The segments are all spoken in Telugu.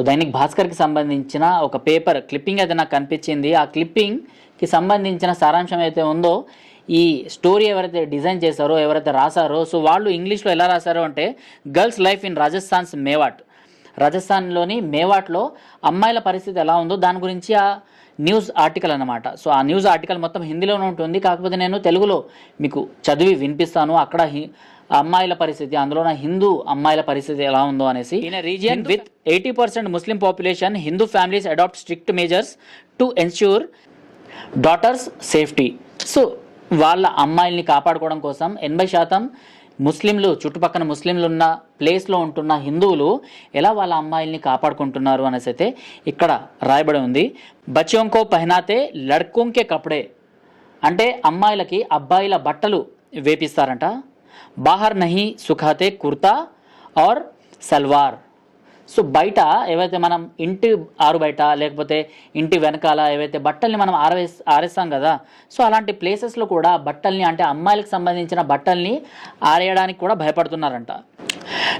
సో దైనిక్ భాస్కర్కి సంబంధించిన ఒక పేపర్ క్లిప్పింగ్ అయితే నాకు కనిపించింది. ఆ క్లిప్పింగ్కి సంబంధించిన సారాంశం అయితే ఉందో ఈ స్టోరీ ఎవరైతే డిజైన్ చేశారో ఎవరైతే రాశారో సో వాళ్ళు ఇంగ్లీష్లో ఎలా రాశారో అంటే girls life in Rajasthan's Mewat. రాజస్థాన్లోని మేవాట్లో అమ్మాయిల పరిస్థితి ఎలా ఉందో దాని గురించి ఆ న్యూస్ ఆర్టికల్ అన్నమాట. సో ఆ న్యూస్ ఆర్టికల్ మొత్తం హిందీలోనే ఉంటుంది. కాకపోతే నేను తెలుగులో మీకు చదివి వినిపిస్తాను. అక్కడ హి- అమ్మాయిల పరిస్థితి అందులోన హిందూ అమ్మాయిల పరిస్థితి ఎలా ఉందో అనేసి. In region with eighty percent Muslim population Hindu families adopt strict measures to ensure daughters safety so వాళ్ళ అమ్మాయిల్ని కాపాడుకోవడం కోసం ఎనభై శాతం ముస్లింలు చుట్టుపక్కల ముస్లింలు ఉన్న ప్లేస్లో ఉంటున్న హిందువులు ఎలా వాళ్ళ అమ్మాయిల్ని కాపాడుకుంటున్నారు అనేసి అయితే ఇక్కడ రాయబడి ఉంది. బచ్చోంకో పహనాతే లడ్కోంకే కపడే. అంటే అమ్మాయిలకి అబ్బాయిల బట్టలు వేపిస్తారంట. బాహర్ నహి సుఖాతే కుర్తా ఆర్ సల్వార్ సో బయట ఏవైతే మనం ఇంటి ఆరు బయట లేకపోతే ఇంటి వెనకాల ఏవైతే బట్టల్ని మనం ఆరవే ఆరేస్తాం కదా సో అలాంటి ప్లేసెస్లో కూడా బట్టల్ని అంటే అమ్మాయిలకు సంబంధించిన బట్టల్ని ఆరేయడానికి కూడా భయపడుతున్నారంట.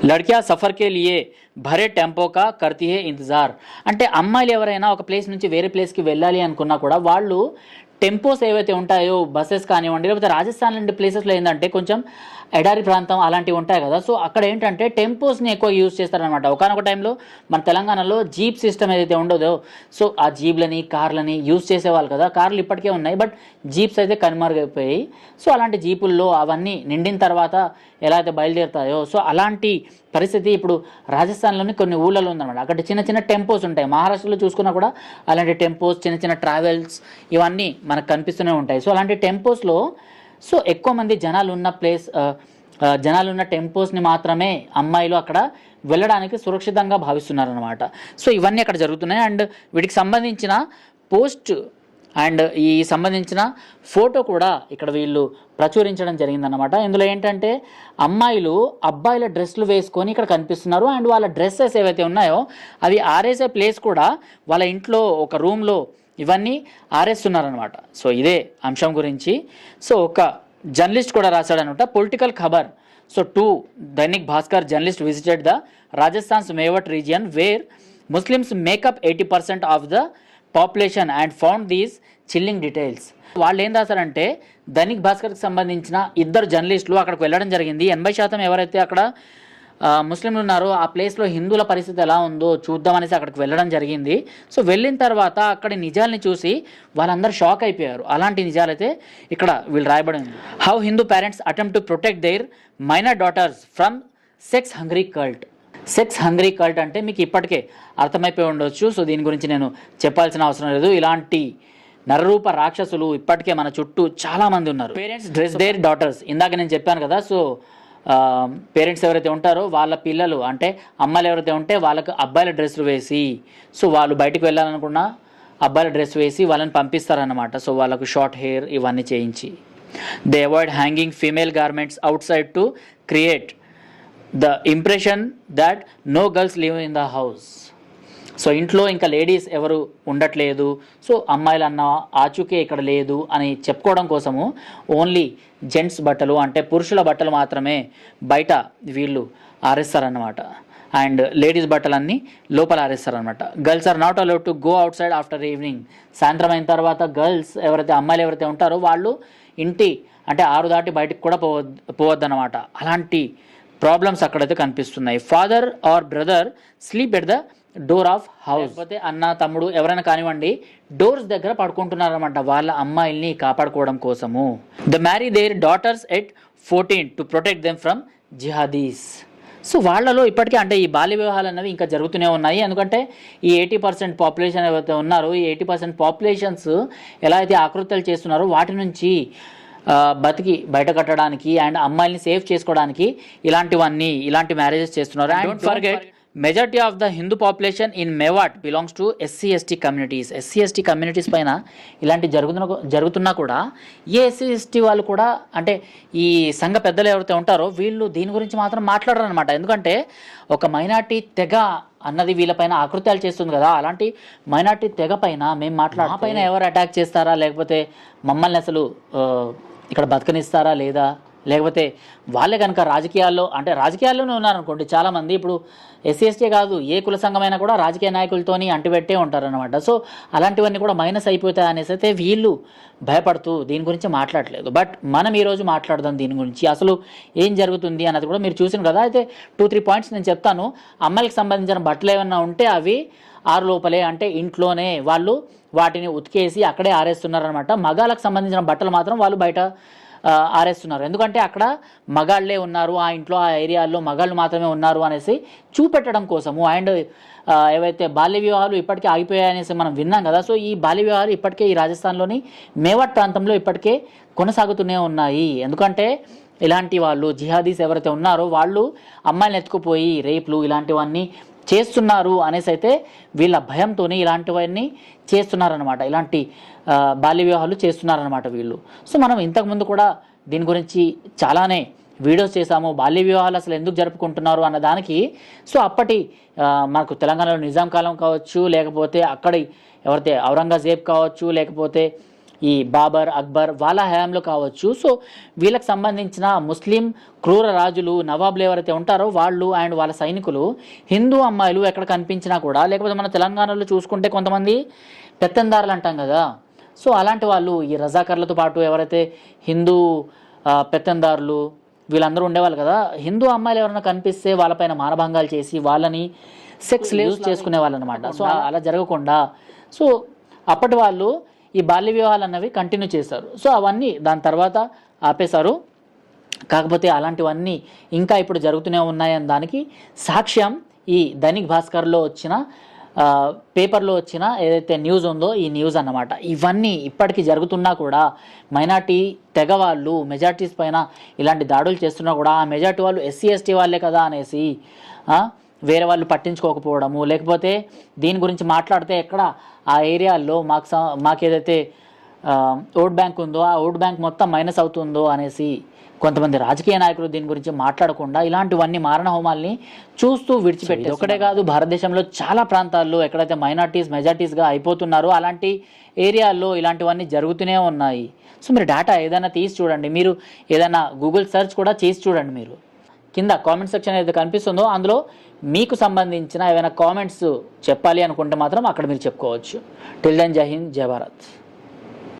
లడ్కియా సఫర్కే లియే భరే టెంపోకా కర్తీహే ఇంతజార్. అంటే అమ్మాయిలు ఎవరైనా ఒక ప్లేస్ నుంచి వేరే ప్లేస్కి వెళ్ళాలి అనుకున్నా కూడా వాళ్ళు టెంపోస్ ఏవైతే ఉంటాయో బస్సెస్ కానివ్వండి లేకపోతే రాజస్థాన్ లాంటి ప్లేసెస్లో ఏంటంటే కొంచెం ఎడారి ప్రాంతం అలాంటివి ఉంటాయి కదా. సో అక్కడ ఏంటంటే టెంపోస్ని ఎక్కువ యూజ్ చేస్తారనమాట ఒకనొక టైంలో మన తెలంగాణలో జీప్ సిస్టమ్ ఏదైతే ఉండదో సో ఆ జీప్లని కార్లని యూజ్ చేసేవాళ్ళు కదా. కార్లు ఇప్పటికే ఉన్నాయి బట్ జీప్స్ అయితే కనుమరుగైపోయాయి. సో అలాంటి జీపుల్లో అవన్నీ నిండిన తర్వాత ఎలా అయితే బయలుదేరుతాయో సో అలాంటి పరిస్థితి ఇప్పుడు రాజస్థాన్లోని కొన్ని ఊళ్ళలో ఉందన్నమాట. అక్కడ చిన్న చిన్న టెంపోస్ ఉంటాయి. మహారాష్ట్రలో చూసుకున్నా కూడా అలాంటి టెంపోస్ చిన్న చిన్న ట్రావెల్స్ ఇవన్నీ మనకు కనిపిస్తూనే ఉంటాయి. సో అలాంటి టెంపోస్లో సో ఎక్కువ మంది జనాలు ఉన్న ప్లేస్ జనాలు ఉన్న టెంపోస్ని మాత్రమే అమ్మాయిలు అక్కడ వెళ్ళడానికి సురక్షితంగా భావిస్తున్నారు అనమాట సో ఇవన్నీ అక్కడ జరుగుతున్నాయి. అండ్ వీటికి సంబంధించిన పోస్ట్ అండ్ ఈ సంబంధించిన ఫోటో కూడా ఇక్కడ వీళ్ళు ప్రచురించడం జరిగిందనమాట ఇందులో ఏంటంటే అమ్మాయిలు అబ్బాయిల డ్రెస్సులు వేసుకొని ఇక్కడ కనిపిస్తున్నారు. అండ్ వాళ్ళ డ్రెస్సెస్ ఏవైతే ఉన్నాయో అవి ఆరేసే ప్లేస్ కూడా వాళ్ళ ఇంట్లో ఒక రూమ్లో ఇవన్నీ ఆరేస్తున్నారనమాట సో ఇదే అంశం గురించి. సో ఒక జర్నలిస్ట్ కూడా రాశాడనమాట political Khabar. So two Dainik Bhaskar journalist visited the Rajasthan's Mewat region where Muslims make up eighty percent of the population and found these chilling details. వాళ్ళు ఏం రాశారంటే దైనిక్ భాస్కర్కి సంబంధించిన ఇద్దరు జర్నలిస్టులు అక్కడికి వెళ్ళడం జరిగింది. ఎనభై శాతం ఎవరైతే అక్కడ ముస్లింలు ఉన్నారు. ఆ ప్లేస్లో హిందువుల పరిస్థితి ఎలా ఉందో చూద్దామనేసి అక్కడికి వెళ్ళడం జరిగింది. సో వెళ్ళిన తర్వాత అక్కడి నిజాల్ని చూసి వాళ్ళందరూ షాక్ అయిపోయారు. అలాంటి నిజాలైతే ఇక్కడ వీళ్ళు రాయబడింది how Hindu parents attempt to protect their minor daughters from sex hungry cult sex hungry cult అంటే మీకు ఇప్పటికే అర్థమైపోయి ఉండొచ్చు. సో దీని గురించి నేను చెప్పాల్సిన అవసరం లేదు. ఇలాంటి నరరూప రాక్షసులు ఇప్పటికే మన చుట్టూ చాలామంది ఉన్నారు. పేరెంట్స్ డ్రెస్ దేర్ డాటర్స్ ఇందాక నేను చెప్పాను కదా. సో పేరెంట్స్ ఎవరైతే ఉంటారో వాళ్ళ పిల్లలు అంటే అమ్మాయిలు ఎవరైతే ఉంటే వాళ్ళకు అబ్బాయిల డ్రెస్సులు వేసి సో వాళ్ళు బయటకు వెళ్ళాలనుకున్న అబ్బాయిల డ్రెస్ వేసి వాళ్ళని పంపిస్తారన్నమాట. సో వాళ్ళకు షార్ట్ హెయిర్ ఇవన్నీ చేయించి. They avoid hanging female garments outside to create the impression that no girls live in the house so ఇంట్లో ఇంకా లేడీస్ ఎవరు ఉండట్లేదు. సో అమ్మాయిలు అన్న ఆచూకే ఇక్కడ లేదు అని చెప్పుకోవడం కోసము ఓన్లీ జెంట్స్ బట్టలు అంటే పురుషుల బట్టలు మాత్రమే బయట వీళ్ళు ఆరేస్తారన్నమాట. అండ్ లేడీస్ బట్టలన్నీ లోపల ఆరేస్తారనమాట girls are not allowed to go outside after evening. సాయంత్రం అయిన తర్వాత గర్ల్స్ ఎవరైతే అమ్మాయిలు ఎవరైతే ఉంటారో వాళ్ళు ఇంటి అంటే ఆరు దాటి బయటకు కూడా పోవద్దు పోవద్దన్నమాట. అలాంటి ప్రాబ్లమ్స్ అక్కడైతే కనిపిస్తున్నాయి. Father or brother sleep at the door of house లేకపోతే అన్న తమ్ముడు ఎవరైనా కానివ్వండి డోర్స్ దగ్గర పడుకుంటున్నారన్నమాట వాళ్ళ అమ్మాయిల్ని కాపాడుకోవడం కోసము. The marry their daughters at fourteen to protect them from jihadis so వాళ్ళలో ఇప్పటికే అంటే ఈ బాల్య వివాహాలు అనేవి ఇంకా జరుగుతూనే ఉన్నాయి. ఎందుకంటే ఈ ఎయిటీ పర్సెంట్ పాపులేషన్ ఏవైతే ఉన్నారో ఈ ఎయిటీ పర్సెంట్ పాపులేషన్స్ ఎలా అయితే ఆకృత్యాలు చేస్తున్నారో వాటి నుంచి బతికి బయట కట్టడానికి అండ్ అమ్మాయిల్ని సేవ్ చేసుకోవడానికి ఇలాంటివన్నీ ఇలాంటి మ్యారేజెస్ చేస్తున్నారు. And forget majority of the Hindu population in Mewat belongs to SC ST communities SC ST communities పైన ఇలాంటి జరుగుతున్న జరుగుతున్నా కూడా ఏ ఎస్సీ ఎస్టీ వాళ్ళు కూడా అంటే ఈ సంఘ పెద్దలు ఎవరైతే ఉంటారో వీళ్ళు దీని గురించి మాత్రం మాట్లాడరు అనమాట ఎందుకంటే ఒక మైనార్టీ తెగ అన్నది వీళ్ళపైన ఆకృత్యాలు చేస్తుంది కదా. అలాంటి మైనార్టీ తెగ పైన మేము మాట్లాడ పైన ఎవరు అటాక్ చేస్తారా? లేకపోతే మమ్మల్ని అసలు ఇక్కడ బతకనిస్తారా లేదా? లేకపోతే వాళ్ళే కనుక రాజకీయాల్లో అంటే రాజకీయాల్లోనే ఉన్నారనుకోండి చాలామంది ఇప్పుడు ఎస్సీ ఎస్టీ కాదు ఏ కుల సంఘమైనా కూడా రాజకీయ నాయకులతోని అంటిపెట్టే ఉంటారనమాట సో అలాంటివన్నీ కూడా మైనస్ అయిపోతాయి అనేసి అయితే వీళ్ళు భయపడుతూ దీని గురించి మాట్లాడలేదు. బట్ మనం ఈరోజు మాట్లాడదాం దీని గురించి. అసలు ఏం జరుగుతుంది అన్నది కూడా మీరు చూసిన కదా? అయితే టూ త్రీ పాయింట్స్ నేను చెప్తాను. అమ్మాయిలకు సంబంధించిన బట్టలు ఏమన్నా ఉంటే అవి ఆరు లోపలే అంటే ఇంట్లోనే వాళ్ళు వాటిని ఉతికేసి అక్కడే ఆరేస్తున్నారనమాట మగాలకు సంబంధించిన బట్టలు మాత్రం వాళ్ళు బయట ఆరేస్తున్నారు. ఎందుకంటే అక్కడ మగాళ్ళే ఉన్నారు ఆ ఇంట్లో ఆ ఏరియాల్లో మగాళ్ళు మాత్రమే ఉన్నారు అనేసి చూపెట్టడం కోసము. అండ్ ఏవైతే బాల్య వివాహాలు ఇప్పటికే ఆగిపోయాయనేసి మనం విన్నాం కదా సో ఈ బాల్య వివాహాలు ఇప్పటికే ఈ రాజస్థాన్లోని మేవాట్ ప్రాంతంలో ఇప్పటికే కొనసాగుతూనే ఉన్నాయి. ఎందుకంటే ఇలాంటి వాళ్ళు జిహాదీస్ ఎవరైతే ఉన్నారో వాళ్ళు అమ్మాయిలు ఎత్తుకుపోయి రేపులు ఇలాంటివన్నీ చేస్తున్నారు అనేసి అయితే వీళ్ళ భయంతోనే ఇలాంటివన్నీ చేస్తున్నారనమాట ఇలాంటి బాల్య వివాహాలు చేస్తున్నారనమాట వీళ్ళు. సో మనం ఇంతకుముందు కూడా దీని గురించి చాలానే వీడియోస్ చేశాము. బాల్య వివాహాలు అసలు ఎందుకు జరుపుకుంటున్నారు అన్న దానికి. సో అప్పటి మనకు తెలంగాణలో నిజాం కాలం కావచ్చు లేకపోతే అక్కడి ఎవరైతే ఔరంగజేబ్ కావచ్చు లేకపోతే ఈ బాబర్ అక్బర్ వాళ్ళ హయాంలో కావచ్చు. సో వీళ్ళకి సంబంధించిన ముస్లిం క్రూర రాజులు నవాబులు ఎవరైతే ఉంటారో వాళ్ళు అండ్ వాళ్ళ సైనికులు హిందూ అమ్మాయిలు ఎక్కడ కనిపించినా కూడా లేకపోతే మన తెలంగాణలో చూసుకుంటే కొంతమంది పెత్తందారులు అంటాం కదా. సో అలాంటి వాళ్ళు ఈ రజాకర్లతో పాటు ఎవరైతే హిందూ పెత్తందారులు వీళ్ళందరూ ఉండేవాళ్ళు కదా హిందూ అమ్మాయిలు ఎవరైనా కనిపిస్తే వాళ్ళపైన మానభంగాలు చేసి వాళ్ళని సెక్స్ యూజ్ చేసుకునే వాళ్ళు అనమాట సో అలా జరగకుండా. సో అప్పటి వాళ్ళు ఈ బాల్య వివాహాలు అన్నవి కంటిన్యూ చేశారు. సో అవన్నీ దాని తర్వాత ఆపేశారు. కాకపోతే అలాంటివన్నీ ఇంకా ఇప్పుడు జరుగుతూనే ఉన్నాయని దానికి సాక్ష్యం ఈ దైనిక్ భాస్కర్లో వచ్చిన పేపర్లో వచ్చిన ఏదైతే న్యూస్ ఉందో ఈ న్యూస్ అన్నమాట. ఇవన్నీ ఇప్పటికీ జరుగుతున్నా కూడా మైనార్టీ తెగ వాళ్ళు మెజార్టీస్ పైన ఇలాంటి దాడులు చేస్తున్నా కూడా ఆ మెజార్టీ వాళ్ళు ఎస్సీ ఎస్టీ వాళ్ళే కదా అనేసి వేరే వాళ్ళు పట్టించుకోకపోవడము లేకపోతే దీని గురించి మాట్లాడితే ఎక్కడ ఆ ఏరియాల్లో మాకు మాకు ఏదైతే ఓట్ బ్యాంక్ ఉందో ఆ ఓట్ బ్యాంక్ మొత్తం మైనస్ అవుతుందో అనేసి కొంతమంది రాజకీయ నాయకులు దీని గురించి మాట్లాడకుండా ఇలాంటివన్నీ మారణ హోమాల్ని చూస్తూ విడిచిపెట్టి ఒకటే కాదు భారతదేశంలో చాలా ప్రాంతాల్లో ఎక్కడైతే మైనార్టీస్ మెజార్టీస్గా అయిపోతున్నారో అలాంటి ఏరియాల్లో ఇలాంటివన్నీ జరుగుతూనే ఉన్నాయి. సో మీరు డేటా ఏదైనా తీసి చూడండి. మీరు ఏదైనా గూగుల్ సెర్చ్ కూడా చేసి చూడండి మీరు. కింద కామెంట్ సెక్షన్ ఏదైతే కనిపిస్తుందో అందులో మీకు సంబంధించిన ఏమైనా కామెంట్స్ చెప్పాలి అనుకుంటే మాత్రం అక్కడ మీరు చెప్పుకోవచ్చు. టిల్ దెన్ జై హింద్ జై భారత్